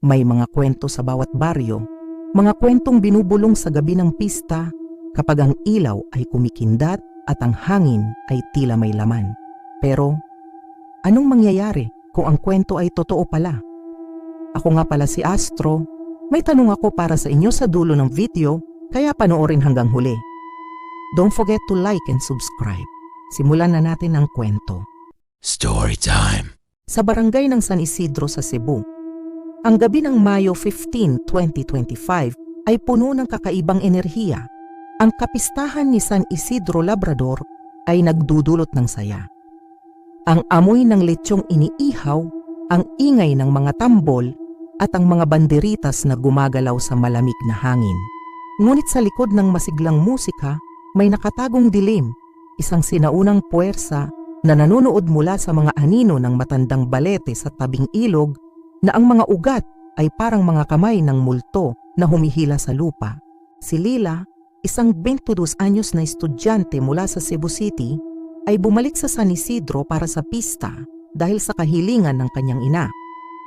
May mga kwento sa bawat baryo, mga kwentong binubulong sa gabi ng pista kapag ang ilaw ay kumikindat at ang hangin ay tila may laman. Pero, anong mangyayari kung ang kwento ay totoo pala? Ako nga pala si Astro, may tanong ako para sa inyo sa dulo ng video kaya panoorin hanggang huli. Don't forget to like and subscribe. Simulan na natin ang kwento. Story time. Sa barangay ng San Isidro sa Cebu, ang gabi ng Mayo 15, 2025 ay puno ng kakaibang enerhiya. Ang kapistahan ni San Isidro Labrador ay nagdudulot ng saya. Ang amoy ng lechong iniihaw, ang ingay ng mga tambol at ang mga banderitas na gumagalaw sa malamig na hangin. Ngunit sa likod ng masiglang musika, may nakatagong dilim, isang sinaunang puwersa na nanonood mula sa mga anino ng matandang balete sa tabing ilog na ang mga ugat ay parang mga kamay ng multo na humihila sa lupa. Si Lila, isang 22 anyos na estudyante mula sa Cebu City, ay bumalik sa San Isidro para sa pista dahil sa kahilingan ng kanyang ina.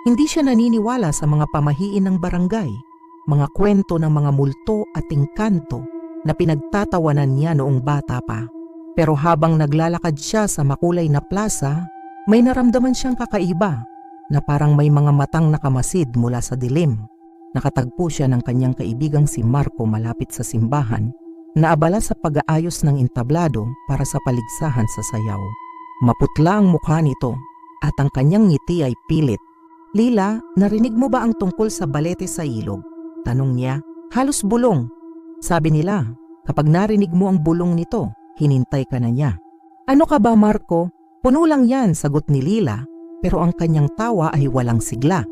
Hindi siya naniniwala sa mga pamahiin ng barangay, mga kwento ng mga multo at engkanto na pinagtatawanan niya noong bata pa. Pero habang naglalakad siya sa makulay na plaza, may naramdaman siyang kakaiba na parang may mga matang nakamasid mula sa dilim. Nakatagpo siya ng kanyang kaibigang si Marco malapit sa simbahan na abala sa pag-aayos ng entablado para sa paligsahan sa sayaw. Maputla ang mukha nito at ang kanyang ngiti ay pilit. Lila, narinig mo ba ang tungkol sa balete sa ilog? Tanong niya. Halos bulong. Sabi nila, kapag narinig mo ang bulong nito, hinintay ka na niya. Ano ka ba Marco? Puno lang yan, sagot ni Lila, pero ang kanyang tawa ay walang sigla.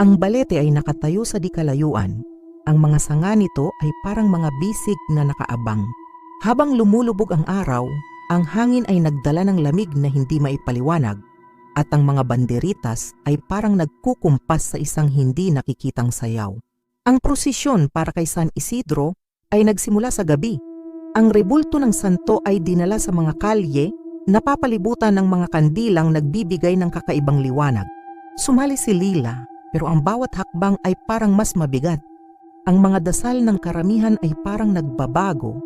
Ang balete ay nakatayo sa di kalayuan. Ang mga sanga nito ay parang mga bisig na nakaabang. Habang lumulubog ang araw, ang hangin ay nagdala ng lamig na hindi maipaliwanag at ang mga banderitas ay parang nagkukumpas sa isang hindi nakikitang sayaw. Ang prosesyon para kay San Isidro ay nagsimula sa gabi. Ang rebulto ng santo ay dinala sa mga kalye napapalibutan ng mga kandilang nagbibigay ng kakaibang liwanag. Sumali si Lila pero ang bawat hakbang ay parang mas mabigat. Ang mga dasal ng karamihan ay parang nagbabago,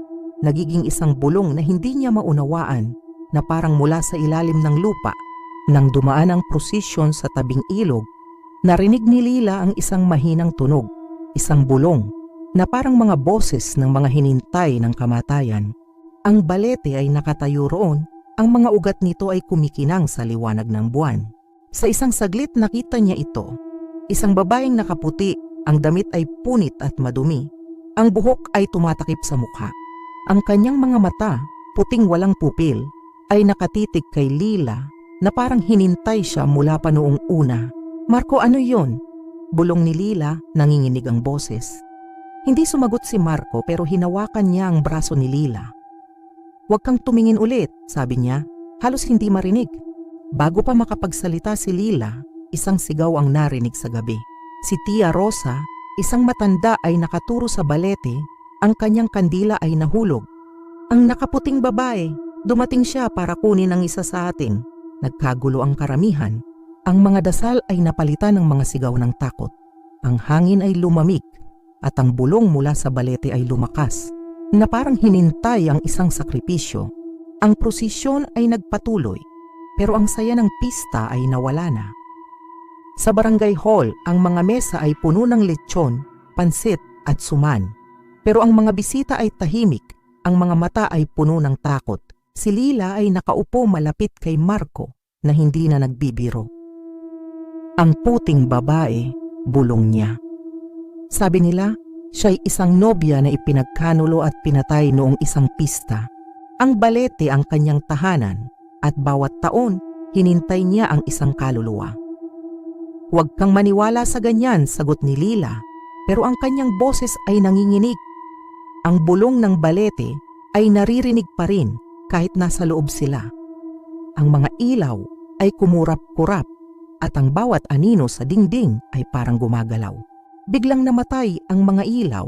nagiging isang bulong na hindi niya maunawaan na parang mula sa ilalim ng lupa. Nang dumaan ang prosesyon sa tabing ilog, narinig ni Lila ang isang mahinang tunog, isang bulong, na parang mga boses ng mga hinintay ng kamatayan. Ang balete ay nakatayo roon ang mga ugat nito ay kumikinang sa liwanag ng buwan. Sa isang saglit nakita niya ito. Isang babaeng nakaputi, ang damit ay punit at madumi. Ang buhok ay tumatakip sa mukha. Ang kanyang mga mata, puting walang pupil, ay nakatitig kay Lila na parang hinintay siya mula pa noong una. Marco, ano yon? Bulong ni Lila, nanginginig ang boses. Hindi sumagot si Marco pero hinawakan niya ang braso ni Lila. Huwag kang tumingin ulit, sabi niya. Halos hindi marinig. Bago pa makapagsalita si Lila, isang sigaw ang narinig sa gabi. Si Tia Rosa, isang matanda ay nakaturo sa balete, ang kanyang kandila ay nahulog. Ang nakaputing babae, dumating siya para kunin ang isa sa atin. Nagkagulo ang karamihan. Ang mga dasal ay napalitan ng mga sigaw ng takot. Ang hangin ay lumamig at ang bulong mula sa balete ay lumakas na parang hinintay ang isang sakripisyo. Ang prosesyon ay nagpatuloy, pero ang saya ng pista ay nawala na. Sa barangay hall, ang mga mesa ay puno ng lechon, pansit at suman. Pero ang mga bisita ay tahimik, ang mga mata ay puno ng takot. Si Lila ay nakaupo malapit kay Marco na hindi na nagbibiro. Ang puting babae, bulong niya. Sabi nila, Siya'y isang nobya na ipinagkanulo at pinatay noong isang pista. Ang balete ang kanyang tahanan at bawat taon hinintay niya ang isang kaluluwa. Huwag kang maniwala sa ganyan, sagot ni Lila, pero ang kanyang boses ay nanginginig. Ang bulong ng balete ay naririnig pa rin kahit nasa loob sila. Ang mga ilaw ay kumurap-kurap at ang bawat anino sa dingding ay parang gumagalaw biglang namatay ang mga ilaw.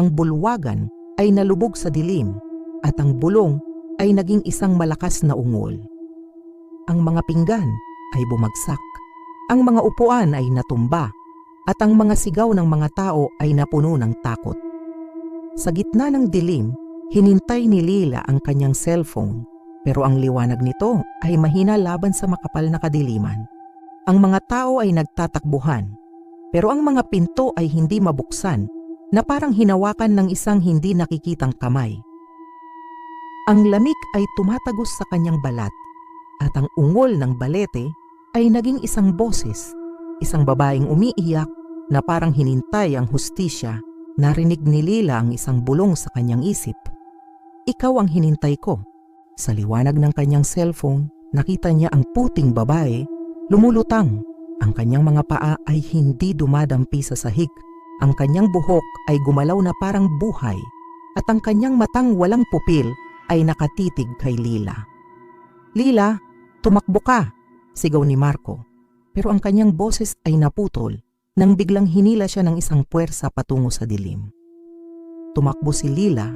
Ang bulwagan ay nalubog sa dilim at ang bulong ay naging isang malakas na ungol. Ang mga pinggan ay bumagsak. Ang mga upuan ay natumba at ang mga sigaw ng mga tao ay napuno ng takot. Sa gitna ng dilim, hinintay ni Lila ang kanyang cellphone pero ang liwanag nito ay mahina laban sa makapal na kadiliman. Ang mga tao ay nagtatakbuhan pero ang mga pinto ay hindi mabuksan na parang hinawakan ng isang hindi nakikitang kamay. Ang lamig ay tumatagos sa kanyang balat at ang ungol ng balete ay naging isang boses, isang babaeng umiiyak na parang hinintay ang hustisya, narinig ni Lila ang isang bulong sa kanyang isip. Ikaw ang hinintay ko. Sa liwanag ng kanyang cellphone, nakita niya ang puting babae, lumulutang. Ang kanyang mga paa ay hindi dumadampi sa sahig. Ang kanyang buhok ay gumalaw na parang buhay at ang kanyang matang walang pupil ay nakatitig kay Lila. Lila, tumakbo ka, sigaw ni Marco. Pero ang kanyang boses ay naputol nang biglang hinila siya ng isang puwersa patungo sa dilim. Tumakbo si Lila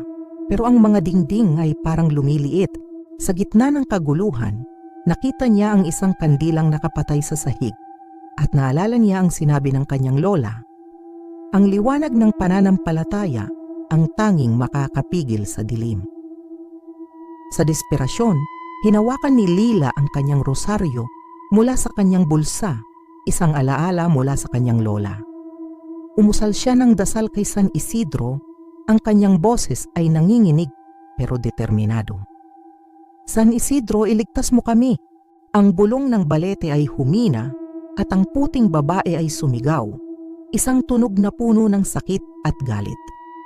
pero ang mga dingding ay parang lumiliit. Sa gitna ng kaguluhan, nakita niya ang isang kandilang nakapatay sa sahig at naalala niya ang sinabi ng kanyang lola. Ang liwanag ng pananampalataya ang tanging makakapigil sa dilim. Sa desperasyon, hinawakan ni Lila ang kanyang rosaryo mula sa kanyang bulsa, isang alaala mula sa kanyang lola. Umusal siya ng dasal kay San Isidro, ang kanyang boses ay nanginginig pero determinado. San Isidro, iligtas mo kami. Ang bulong ng balete ay humina at ang puting babae ay sumigaw. Isang tunog na puno ng sakit at galit.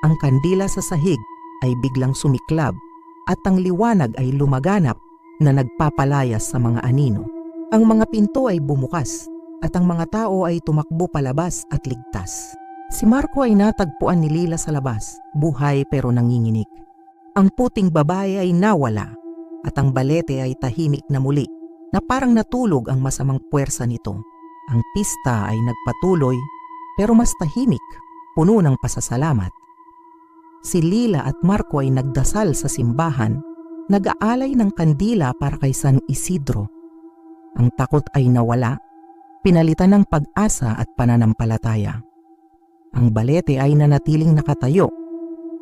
Ang kandila sa sahig ay biglang sumiklab at ang liwanag ay lumaganap na nagpapalayas sa mga anino. Ang mga pinto ay bumukas at ang mga tao ay tumakbo palabas at ligtas. Si Marco ay natagpuan ni Lila sa labas, buhay pero nanginginig. Ang puting babae ay nawala at ang balete ay tahimik na muli na parang natulog ang masamang puwersa nito. Ang pista ay nagpatuloy pero mas tahimik, puno ng pasasalamat. Si Lila at Marco ay nagdasal sa simbahan, nag-aalay ng kandila para kay San Isidro. Ang takot ay nawala, pinalitan ng pag-asa at pananampalataya. Ang balete ay nanatiling nakatayo,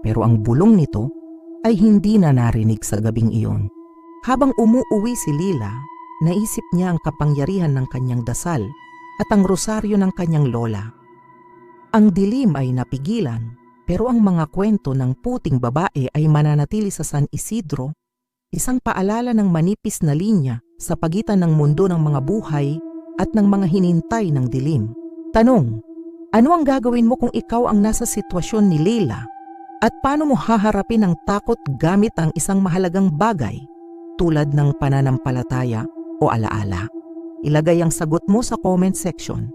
pero ang bulong nito ay hindi na narinig sa gabing iyon. Habang umuuwi si Lila, naisip niya ang kapangyarihan ng kanyang dasal at ang rosaryo ng kanyang lola. Ang dilim ay napigilan, pero ang mga kwento ng puting babae ay mananatili sa San Isidro, isang paalala ng manipis na linya sa pagitan ng mundo ng mga buhay at ng mga hinintay ng dilim. Tanong, ano ang gagawin mo kung ikaw ang nasa sitwasyon ni Leila? At paano mo haharapin ang takot gamit ang isang mahalagang bagay tulad ng pananampalataya o alaala? Ilagay ang sagot mo sa comment section